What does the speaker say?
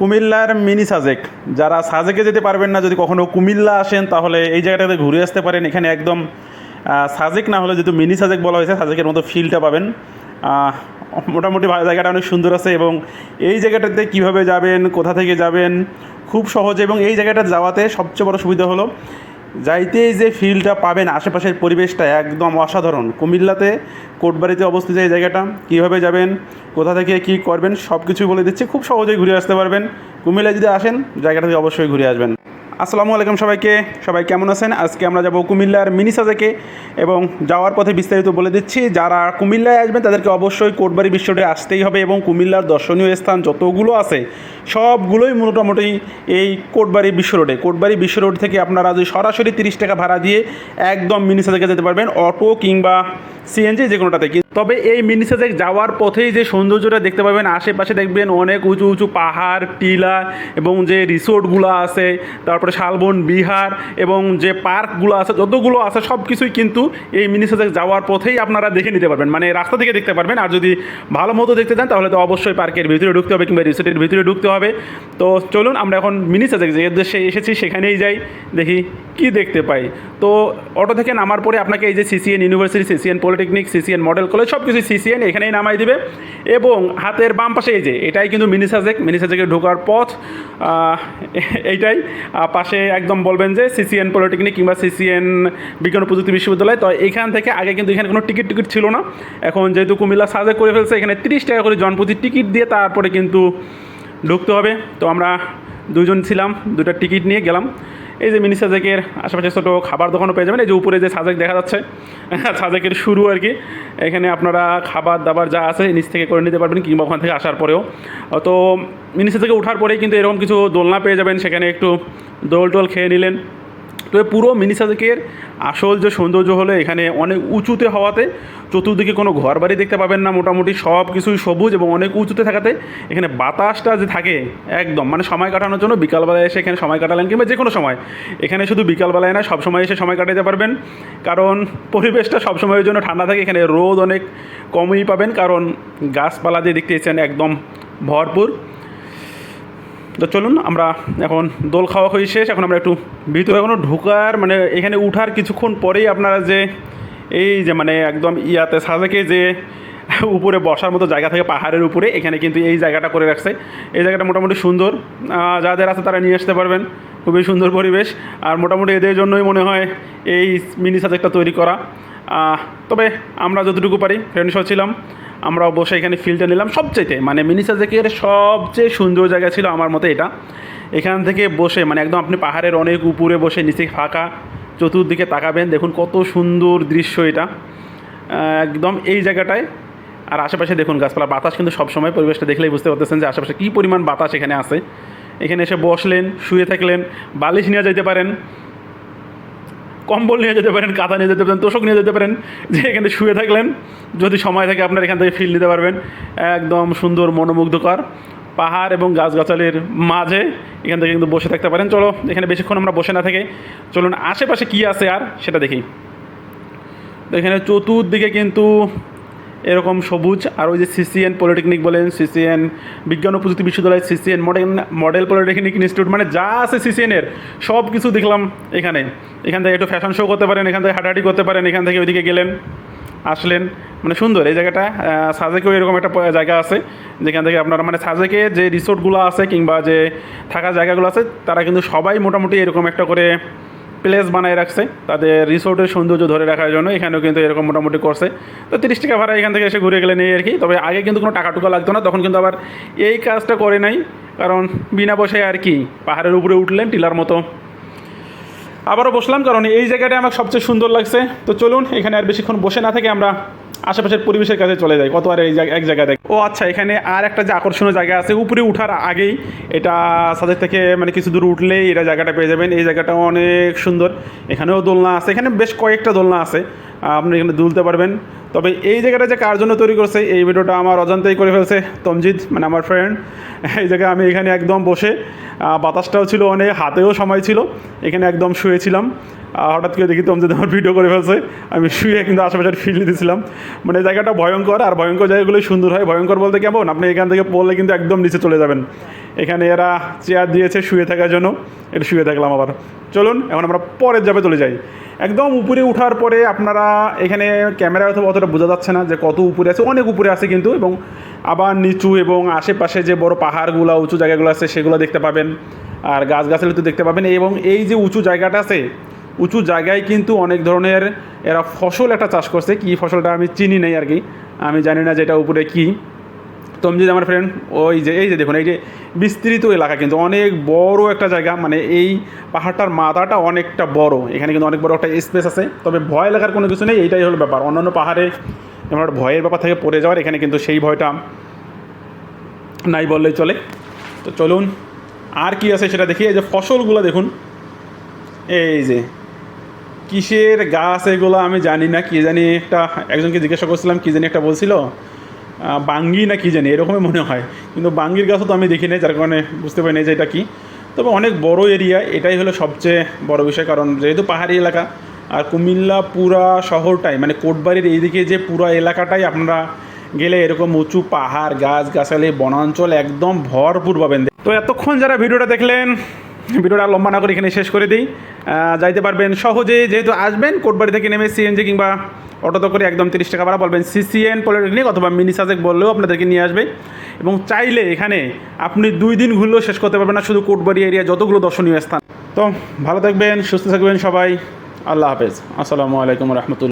কুমিল্লার মিনি সাজেক। যারা সাজেকে যেতে পারবেন না, যদি কখনও কুমিল্লা আসেন, তাহলে এই জায়গাটাতে ঘুরে আসতে পারেন। এখানে একদম সাজেক না হলে যেহেতু মিনি সাজেক বলা হয়েছে, সাজেকের মতো ফিলটা পাবেন। মোটামুটি ভালো জায়গাটা অনেক সুন্দর আছে এবং এই জায়গাটাতে কীভাবে যাবেন, কোথা থেকে যাবেন, খুব সহজে এবং এই জায়গাটা যাওয়াতে সবচেয়ে বড় সুবিধা হলো যাইতেই যে ফিলটা পাবেন আশেপাশের পরিবেশটা একদম অসাধারণ। কুমিল্লাতে, কোটবাড়িতে অবস্থিত এই জায়গাটা, কীভাবে যাবেন, কোথা থেকে কি করবেন সব কিছুই বলে দিচ্ছে। খুব সহজেই ঘুরে আসতে পারবেন। কুমিল্লায় যদি আসেন জায়গাটাতে অবশ্যই ঘুরে আসবেন। আসসালামু আলাইকুম সবাইকে। সবাই কেমন আছেন? আজকে আমরা যাব কুমিল্লার মিনি সাজেকে এবং যাওয়ার পথে বিস্তারিত বলে দিচ্ছি, যারা কুমিল্লায় আসবেন তাদেরকে অবশ্যই কোটবাড়ি বিশ্বটে আসতেই হবে এবং কুমিল্লার দর্শনীয় স্থান যতগুলো আছে, সবগুলোই মোটামুটি এই কোটবাড়ি বিশ্ব রোডে। কোটবাড়ি বিশ্ব রোড থেকে আপনারা যদি সরাসরি তিরিশ টাকা ভাড়া দিয়ে একদম মিনি সাজেকে যেতে পারবেন, অটো কিংবা সিএনজি যে কোনোটাতে। কি- তবে এই মিনি সাজেক যাওয়ার পথেই যে সৌন্দর্যটা দেখতে পাবেন, আশেপাশে দেখবেন অনেক উঁচু উঁচু পাহাড়, টিলা এবং যে রিসোর্টগুলো আছে, তারপরে শালবন, বিহার এবং যে পার্কগুলো আছে, যতগুলো আছে সব কিছুই কিন্তু এই মিনি সাজেক যাওয়ার পথেই আপনারা দেখে নিতে পারবেন। মানে রাস্তা থেকে দেখতে পারবেন, আর যদি ভালো মতো দেখতে চান, তাহলে তো অবশ্যই পার্কের ভিতরে ঢুকতে হবে কিংবা রিসোর্টের ভিতরে ঢুকতে হবে। তো চলুন, আমরা এখন মিনি সাজেক যে উদ্দেশ্যে এসেছি, সেখানেই যাই, দেখি কি দেখতে পাই। তো অটো থেকে নামার পরে আপনাকে এই যে CCN university, CCN polytechnic CCN model college সব কিছু সিসিএন এখানেই নামাই দিবে। এবং হাতের বাম পাশে এই যে, এটাই কিন্তু মিনি সাজেক। মিনি সাজেকে ঢোকার পথ এইটাই। পাশে একদম বলবেন যে সিসিএন পলিটেকনিক কিংবা সিসিএন বিজ্ঞান প্রযুক্তি বিশ্ববিদ্যালয়। তো এখান থেকে আগে কিন্তু এখানে কোনো টিকিট টিকিট ছিল না। এখন যেহেতু কুমিল্লা সাজেক করে ফেলছে, এখানে তিরিশ টাকা করে জনপ্রতি টিকিট দিয়ে তারপরে কিন্তু ঢুকতে হবে। তো আমরা দুজন ছিলাম, দুটো টিকিট নিয়ে গেলাম। এই যে মিনি সাজেকের আশেপাশে ছোটো খাবার দোকানও পেয়ে যাবেন। এই যে উপরে যে সাজেক দেখা যাচ্ছে, সাজেকের শুরু আর কি। এখানে আপনারা খাবার দাবার যা আছে নিচ থেকে করে নিতে পারবেন কিংবা ওখান থেকে আসার পরেও। তো মিনি সাজেকে ওঠার পরেই কিন্তু এরকম কিছু দোলনা পেয়ে যাবেন, সেখানে একটু দোল টোল খেয়ে নিলেন। তো এই পুরো মিনি সাজেকের আসল যে সৌন্দর্য হলো এখানে অনেক উঁচুতে হওয়াতে চতুর্দিকে কোনো ঘর বাড়ি দেখতে পাবেন না, মোটামুটি সব কিছুই সবুজ এবং অনেক উঁচুতে থাকাতে এখানে বাতাসটা যে থাকে একদম মানে সময় কাটানোর জন্য বিকালবেলায় এসে এখানে সময় কাটালেন কিংবা যে কোনো সময়। এখানে শুধু বিকালবেলায় না সব সময় এসে সময় কাটাতে পারবেন। কারণ পরিবেশটা সব সময়ের জন্য ঠান্ডা থাকে, এখানে রোদ অনেক কমই পাবেন। কারণ গাছপালা দিয়ে দেখতে একদম ভরপুর। তো চলুন, আমরা এখন দোল খাওয়া হয়ে শেষ। এখন আমরা একটু ভিতরে এখনও ঢোকার মানে এখানে উঠার কিছুক্ষণ পরেই আপনারা যে এই যে মানে একদম ইয়াতে সাজেকে যে উপরে বসার মতো জায়গা থাকে পাহাড়ের উপরে, এখানে কিন্তু এই জায়গাটা করে রাখছে। এই জায়গাটা মোটামুটি সুন্দর। যাদের আছে তারা নিয়ে আসতে পারবেন। খুবই সুন্দর পরিবেশ। আর মোটামুটি এদের জন্যই মনে হয় এই মিনি সাজেকটা তৈরি করা। তবে আমরা যতটুকু পারি ফ্রেন্ড সহ ছিলাম আমরা বসে এখানে ফিলটা নিলাম। সবচেয়ে মানে মিনি সাজেকের সবচেয়ে সুন্দর জায়গা ছিল আমার মতে এটা। এখান থেকে বসে মানে একদম আপনি পাহাড়ের অনেক উপরে বসে নিচে ফাঁকা চতুর্দিকে তাকাবেন, দেখুন কত সুন্দর দৃশ্য এটা। একদম এই জায়গাটায়। আর আশেপাশে দেখুন গাছপালা, বাতাস কিন্তু সবসময়, পরিবেশটা দেখলেই বুঝতে পারতেছেন যে আশেপাশে কী পরিমাণ বাতাস এখানে আছে। এখানে এসে বসলেন, শুয়ে থাকলেন, বালিশ নিয়ে যেতে পারেন। কম্বল নিয়ে যেতে পারেন, কাঁথা নিয়ে যেতে পারেন, তোষক নিয়ে যেতে পারেন, যে এখানে শুয়ে থাকলেন। যদি সময় থাকে আপনার এখান থেকে ফিল নিতে পারবেন। একদম সুন্দর, মনোমুগ্ধকর পাহাড় এবং গাছগাছালির মাঝে এখান থেকে কিন্তু বসে থাকতে পারেন। চলো, এখানে বেশিক্ষণ আমরা বসে না থাকি চলুন, আশেপাশে কী আছে আর সেটা দেখি। এখানে চতুর্দিকে কিন্তু এরকম সবুজ, আর ওই যে সিসিএন পলিটেকনিক বলেন, সিসিএন বিজ্ঞান ও প্রযুক্তি বিশ্ববিদ্যালয়, CCN model model polytechnic institute মানে যা আছে সিসিএনের, সব কিছু দেখলাম এখানে। এখান থেকে একটু ফ্যাশন শো করতে পারেন, এখান থেকে হাঁটাহাঁটি করতে পারেন, এখান থেকে ওইদিকে গেলেন, আসলেন। মানে সুন্দর, এই জায়গাটা সাজেকেও এরকম একটা জায়গা আছে, যেখান থেকে আপনারা মানে সাজেকে যে রিসোর্টগুলো আছে, কিংবা যে থাকার জায়গাগুলো আছে, তারা কিন্তু সবাই মোটামুটি এরকম একটা করে প্লেস বানায় রাখছে। তাদের রিসোর্টের সৌন্দর্য ধরে রাখার জন্য এখানেও কিন্তু এরকম মোটামুটি করছে। তো তিরিশ টাকা ভাড়া এখান থেকে এসে ঘুরে গেলে নেই আর কি। তবে আগে কিন্তু কোনো টাকা টুকা লাগতো না, তখন কিন্তু আবার এই কাজটা করে নাই। কারণ বিনা পয়সায় আর কি, পাহাড়ের উপরে উঠলেন, টিলার মতো। আবারও বসলাম, কারণ এই জায়গাটা আমার সবচেয়ে সুন্দর লাগছে। তো চলুন, এখানে আর বেশিক্ষণ বসে না থেকে আমরা আশেপাশের পরিবেশের কাছে চলে যায় কত আর এই এক জায়গায় দেখে। ও আচ্ছা এখানে আর একটা যে আকর্ষণীয় জায়গা আছে, উপরে উঠার আগেই, এটা সাদের থেকে মানে কিছু দূর উঠলেই এটা জায়গাটা পেয়ে যাবেন। এই জায়গাটা অনেক সুন্দর। এখানেও দোলনা আছে, এখানে বেশ কয়েকটা দোলনা আছে। আপনি এখানে দুলতে পারবেন। তবে এই জায়গাটা যে কার জন্য তৈরি করছে, এই ভিডিওটা আমার অজান্তেই করে ফেলছে তমজিৎ মানে আমার ফ্রেন্ড এই জায়গায় আমি এখানে একদম বসে বাতাসটাও ছিল অনেক, হাতেও সময় ছিল। এখানে একদম শুয়েছিলাম। হঠাৎ করে দেখি তমজিৎ আমার ভিডিও করে ফেলছে। আমি শুয়ে কিন্তু আশেপাশের ফিল দিয়েছিলাম মানে জায়গাটা ভয়ঙ্কর, আর ভয়ঙ্কর জায়গাগুলোই সুন্দর হয়। ভয়ঙ্কর বলতে কেমন? আপনি এখান থেকে পড়লে কিন্তু একদম নিচে চলে যাবেন। এখানে এরা চেয়ার দিয়েছে শুয়ে থাকার জন্য। এটা শুয়ে থাকলাম আবার। চলুন, এখন আমরা পরের যাবে চলে যাই। একদম উপরে ওঠার পরে আপনারা এখানে ক্যামেরা হয়তো অতটা বোঝা যাচ্ছে না যে কত উপরে আছে, অনেক উপরে আছে কিন্তু এবং আবার নিচু এবং আশেপাশে যে বড় পাহাড়গুলো, উঁচু জায়গাগুলো আছে সেগুলো দেখতে পাবেন। আর গাছগাছালি তো দেখতে পাবেন। এবং এই যে উঁচু জায়গাটা আছে, উঁচু জায়গায় কিন্তু অনেক ধরনের এরা ফসল একটা চাষ করছে। কী ফসলটা আমি চিনি নেই আর কি। আমি জানি না যেটা উপরে কী। তমজিদ আমার ফ্রেন্ড ওই যে, এই যে দেখুন, এই যে বিস্তৃত এলাকা কিন্তু অনেক বড় একটা জায়গা মানে এই পাহাড়টার মাথাটা অনেকটা বড়। এখানে কিন্তু অনেক বড় একটা স্পেস আছে, তবে ভয় লাগার কোনো কিছু নেই, এইটাই হলো ব্যাপার। অন্যান্য পাহাড়ে যেমন একটা ভয়ের ব্যাপার থেকে, পড়ে যাওয়ার, এখানে কিন্তু সেই ভয়টা নাই বললেই চলে। তো চলুন, আর কি আছে সেটা দেখি। এই যে ফসলগুলো দেখুন, এই যে কিসের গাছ এগুলো আমি জানি না, কি জানি একটা, একজনকে জিজ্ঞাসা করছিলাম, কি জানি একটা বলছিল বাঙ্গি না কি জানি, এরকমই মনে হয়। কিন্তু বাঙ্গির গাছও তো আমি দেখি নাই, যার কারণে বুঝতে পারি না যে এটা কী। তবে অনেক বড় এরিয়া এটাই হলো সবচেয়ে বড় বিষয়, কারণ যেহেতু পাহাড়ি এলাকা, আর কুমিল্লা পুরা শহরটাই মানে কোটবাড়ির এইদিকে যে পুরা এলাকাটাই আপনারা গেলে এরকম উঁচু পাহাড়, গাছ, গাছালি, বনাঞ্চল একদম ভরপুর পাবেন। তো এতক্ষণ যারা ভিডিওটা দেখলেন ভিডিওটা লম্বা না করে এখানে শেষ করে দিই। যাইতে পারবেন সহজে, যেহেতু আসবেন কোটবাড়ি থেকে নেমে সিএনজি কিংবা অটোতে করে একদম তিরিশ টাকা ভাড়া বলবেন সিসিএন পলিটেকনিক অথবা মিনি সাজেক বললেও আপনাদেরকে নিয়ে আসবে। এবং চাইলে এখানে আপনি দুই দিন ঘুরলেও শেষ করতে পারবেন না, শুধু কোটবাড়ি এরিয়া যতগুলো দর্শনীয় স্থান। তো ভালো থাকবেন, সুস্থ থাকবেন সবাই। আল্লাহ হাফেজ। আসসালামু আলাইকুম রহমতুল্লাহ।